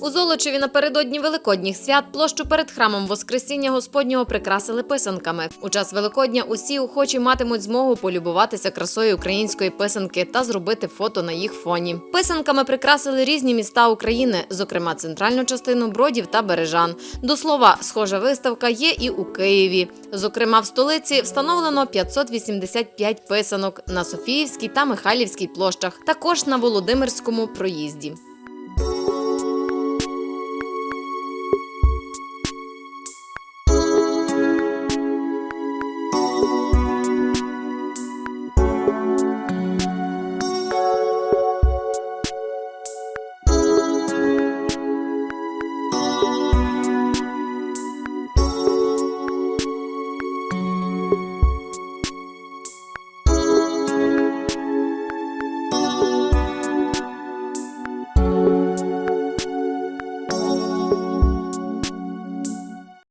У Золочеві напередодні великодніх свят площу перед храмом Воскресіння Господнього прикрасили писанками. У час Великодня усі охочі матимуть змогу полюбуватися красою української писанки та зробити фото на їх фоні. Писанками прикрасили різні міста України, зокрема центральну частину Бродів та Бережан. До слова, схожа виставка є і у Києві. Зокрема, в столиці встановлено 585 писанок на Софіївській та Михайлівській площах, також на Володимирському проїзді.